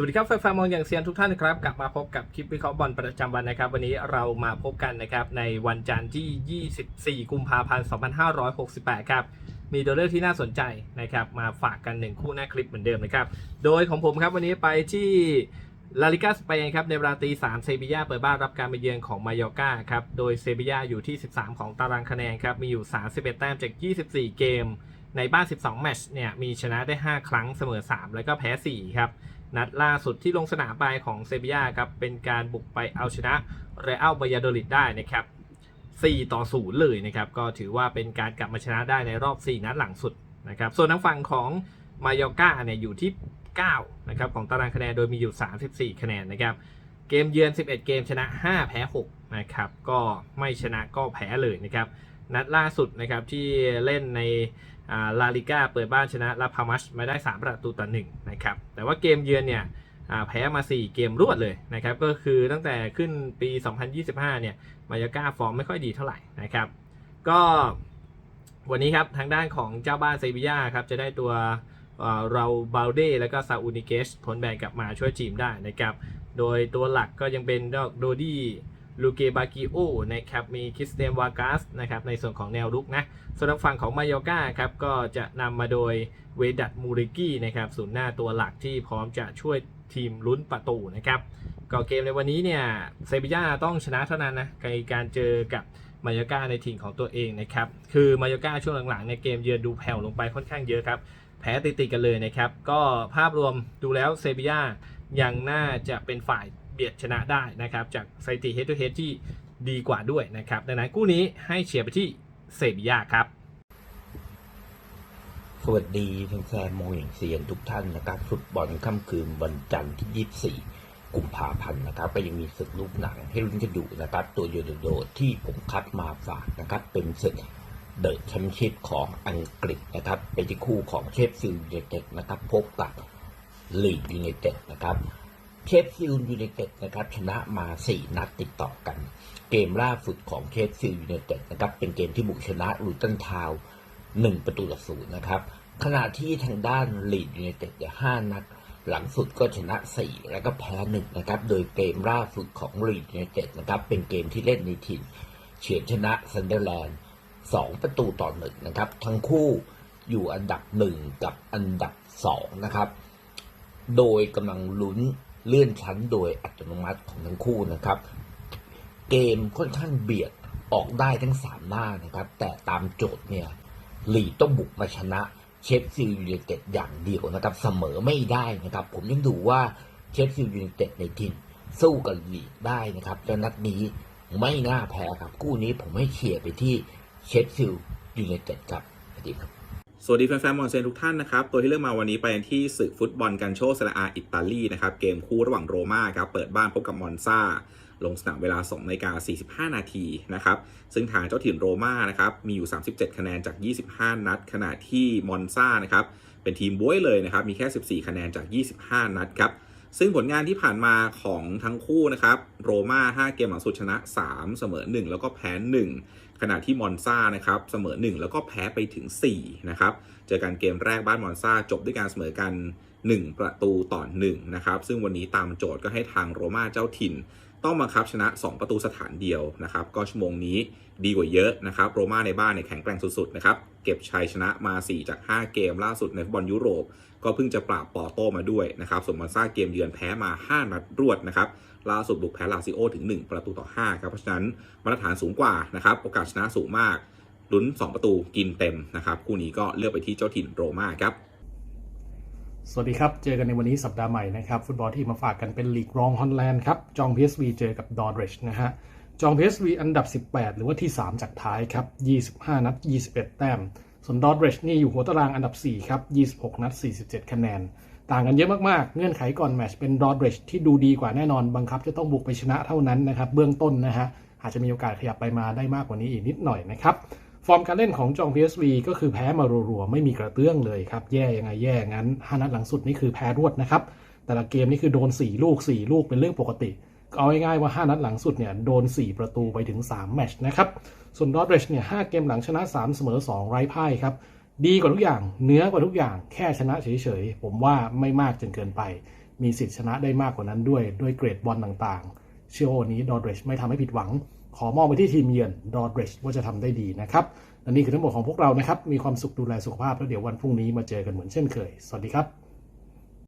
วัสดีครับแฟนๆมองอย่างเซียนทุกท่านนะครับ กลับมาพบกับคลิปวิเคราะห์บอลประจำวันนะครับ วันนี้เรามาพบกันนะครับในวันจันทร์ที่ 24 กุมภาพันธ์ 2568 ครับ มีตัวเลือกที่น่าสนใจนะครับ มาฝากกันหนึ่งคู่หน้าคลิปเหมือนเดิมนะครับ โดยของผมครับวันนี้ไปที่ลาลิกาสเปนครับในเวลาตี3เซบียาเปิดบ้านรับการมาเยือนของมายอร์กาครับ โดยเซบียาอยู่ที่ 13 ของตารางคะแนนครับ มีอยู่ 31 แต้มจาก 24 เกม ในบ้าน 12 แมตช์เนี่ย มีชนะได้ 5 ครั้งเสมอ 3 แล้วก็แพ้ 4 ครับ นัดล่าสุดที่ลงสนามไปของเซบียาครับ เป็นการบุกไปเอาชนะเรอัลบายาโดลิดได้นะครับ 4 ต่อ 0 เลยนะครับ ก็ถือว่าเป็นการกลับมาชนะได้ในรอบ 4 นัดหลังสุดนะครับ ส่วนทางฝั่งของมายอกาเนี่ยอยู่ที่ 9 นะครับ ของตารางคะแนนโดยมีอยู่ 34 คะแนนนะครับ เกมเยือน 11 เกมชนะ 5 แพ้ 6 นะครับ ก็ไม่ชนะก็แพ้เลยนะครับ นัดล่าสุดนะครับที่เล่นในลาลิก้าเปิดบ้านชนะลาพามัสมาได้ 3 ประตูต่อ1นะครับแต่ว่าเกมเยือนเนี่ยแพ้มา 4 เกมรวดเลยนะครับก็คือตั้งแต่ขึ้นปี 2025 เนี่ยมายาก้าฟอร์มไม่ค่อยดีเท่าไหร่นะครับ ก็วันนี้ครับทางด้านของเจ้าบ้านเซบียาครับจะได้ตัวเราบาลเดแล้วก็ซาอูนิเกสผลแบ่งกลับมาช่วยทีมได้นะครับ โดยตัวหลักก็ยังเป็นโดดี้ ลูเกบากิโอนะครับมีคริสเตียนวากาสนะครับในส่วนของแนวรุกนะส่วนทางฝั่งของมายอกาครับก็จะนำมาโดยเวดัตมูริกี้นะครับศูนย์หน้าตัวหลักที่พร้อมจะช่วยทีมลุ้นประตูนะครับก็เกมในวันนี้เนี่ยเซบียาต้องชนะเท่านั้นนะในการเจอกับมายากาในถิ่นของตัวเองนะครับคือมายากาช่วงหลังๆเนี่ยเกมเยือนดูแผ่วลงไปค่อนข้างเยอะครับแพ้ติดๆกันเลยนะครับ ก็ภาพรวมดูแล้วเซบียายังน่าจะเป็นฝ่าย เบียดชนะได้นะครับ จากสถิติเฮด to เฮดที่ดีกว่าด้วยนะครับ ดังนั้นคู่นี้ให้เชียร์ไปที่เซบียาครับ สวัสดีแฟนๆมองอย่างเซียนทุกท่านนะครับฟุตบอลค่ำคืนวันจันทร์ที่ 24 กุมภาพันธ์นะครับ ก็ยังมีศึกลูกหนังให้ลุ้นกันอยู่นะครับ ตัวโดดที่ผมคัดมาฝากนะครับ เป็นศึกเดอะแชมเปี้ยนชิพของอังกฤษนะครับเป็นที่คู่ของเชฟฟิลด์ยูไนเต็ดนะครับพบกับลีดยูไนเต็ดนะครับ ชฟฟิลด์ยูไนเต็ดนะครับชนะมา 4 นัดติดต่อกัน เกมล่าสุดของเชฟฟิลด์ยูไนเต็ดนะครับเป็นเกมที่บุกชนะลูตันทาวน์หนึ่งประตูต่อศูนย์นะครับ ขณะที่ทางด้านลีดยูไนเต็ดเนี่ยห้านัด หลังสุดก็ชนะสี่แล้วก็แพ้หนึ่งนะครับ โดยเกมล่าสุดของลีดยูไนเต็ดนะครับเป็นเกมที่เล่นในถิ่นเฉือนชนะซันเดอร์แลนด์สองประตูต่อหนึ่งนะครับ ทั้งคู่อยู่อันดับหนึ่งกับอันดับสองนะครับ โดยกำลังลุ้น เลื่อนชั้นโดยอัตโนมัติของทั้งคู่นะครับ เกมค่อนข้างเบียดออกได้ทั้งสามหน้านะครับ แต่ตามโจทย์เนี่ยลีต้องบุกมาชนะเชฟฟิลด์ยูไนเต็ดอย่างเดียวนะครับ เสมอไม่ได้นะครับ ผมยังดูว่าเชฟฟิลด์ยูไนเต็ดในทีมสู้กับลีดได้นะครับแล้วนัดนี้ไม่น่าแพ้ครับ คู่นี้ผมให้เชียร์ไปที่เชฟฟิลด์ยูไนเต็ดครับสวัสดีครับ สวัสดีแฟนๆมอนเซนทุกท่านนะครับ ตัวที่เลือกมาวันนี้ไปที่ศึกฟุตบอลกันโชเซราอาอิตาลีนะครับ เกมคู่ระหว่างโรม่าครับ เปิดบ้านพบกับมอนซาลงสนามเวลา2นาฬิกา45 นาทีนะครับ ซึ่งทางเจ้าถิ่นโรม่านะครับ มีอยู่ 37 คะแนนจาก 25 นัด ขณะที่มอนซานะครับ เป็นทีมบ้วยเลยนะครับ มีแค่ 14 คะแนนจาก 25 นัดครับ ซึ่งผลงานที่ผ่านมาของทั้งคู่นะครับ โรม่า 5 เกมหลังสุดชนะ 3 เสมอ 1 แล้วก็แพ้ 1 ขณะที่มอนซานะครับเสมอ 1 แล้วก็แพ้ไปถึง 4 นะครับ เจอกันเกมแรกบ้านมอนซาจบด้วยการเสมอกัน 1 ประตูต่อ1นะครับ ซึ่งวันนี้ตามโจทย์ก็ให้ทางโรม่าเจ้าถิ่น ต้องบังคับชนะ 2 ประตูสถานเดียวนะครับ ก็ชั่วโมงนี้ดีกว่าเยอะนะครับ โรม่าในบ้านเนี่ยแข็งแกร่งสุดๆนะครับ เก็บชัยชนะมา 4 จาก 5 เกมล่าสุดในฟุตบอลยุโรป ก็เพิ่งจะปราบปอโต้มาด้วยนะครับ ส่วนมอนซาเกมเยือนแพ้มา 5 นัดรวดนะครับ ล่าสุดบุกแพ้ลาซิโอถึง 1 ประตูต่อ5ครับ เพราะฉะนั้นมาตรฐานสูงกว่านะครับ โอกาสชนะสูงมากลุ้น 2 ประตูกินเต็มนะครับ คู่นี้ก็เลือกไปที่เจ้าถิ่นโรม่าครับ สวัสดีครับ เจอกันในวันนี้สัปดาห์ใหม่นะครับ ฟุตบอลที่มาฝากกันเป็นลีกรองฮอลแลนด์ครับ จอง PSV เจอกับดอร์เรชนะฮะ จอง PSV อันดับ 18 หรือว่าที่ 3 จากท้ายครับ 25 นัด 21 แต้ม ส่วนดอร์เรชนี่อยู่หัวตารางอันดับ 4 ครับ 26 นัด 47 คะแนน ต่างกันเยอะมากๆ เงื่อนไขก่อนแมตชเป็นดอร์เรชที่ดูดีกว่าแน่นอนบังคับจะต้องบุกไปชนะเท่านั้นนะครับ เบื้องต้นนะฮะอาจจะมีโอกาสขยับไปมาได้มากกว่านี้อีกนิดหน่อยนะครับ ฟอร์มการเล่นของจอง PSV ก็คือแพ้มารัวๆ ไม่มีกระเตื้องเลยครับ แย่ยังไงแย่งั้น5นัดหลังสุดนี่คือแพ้รวดนะครับ แต่ละเกมนี่คือโดน 4 ลูก 4 ลูกเป็นเรื่องปกติก็เอาง่ายๆว่า 5 นัดหลังสุดเนี่ยโดน 4 ประตูไปถึง 3 แมตช์นะครับ ส่วนดอ r เรชเนี่ย5เกมหลังชนะ 3 เสมอ 2 ไร้พ่ายครับ ดีกว่าทุกอย่างเนื้อกว่าทุกอย่างแค่ชนะเฉยๆผมว่าไม่มากจนเกินไป มีสิทธิ์ชนะได้มากกว่านั้นด้วยด้วยเกรดบอลต่างๆ เชื่อว่าวันนี้ดอร์เรชไม่ทำให้ผิดหวัง ขอมองไปที่ทีมเยือนดอร์เรชว่าจะทำได้ดีนะครับและนี่คือทั้งหมดของพวกเรานะครับ มีความสุขดูแลสุขภาพแล้วเดี๋ยววันพรุ่งนี้มาเจอกันเหมือนเช่นเคย สวัสดีครับ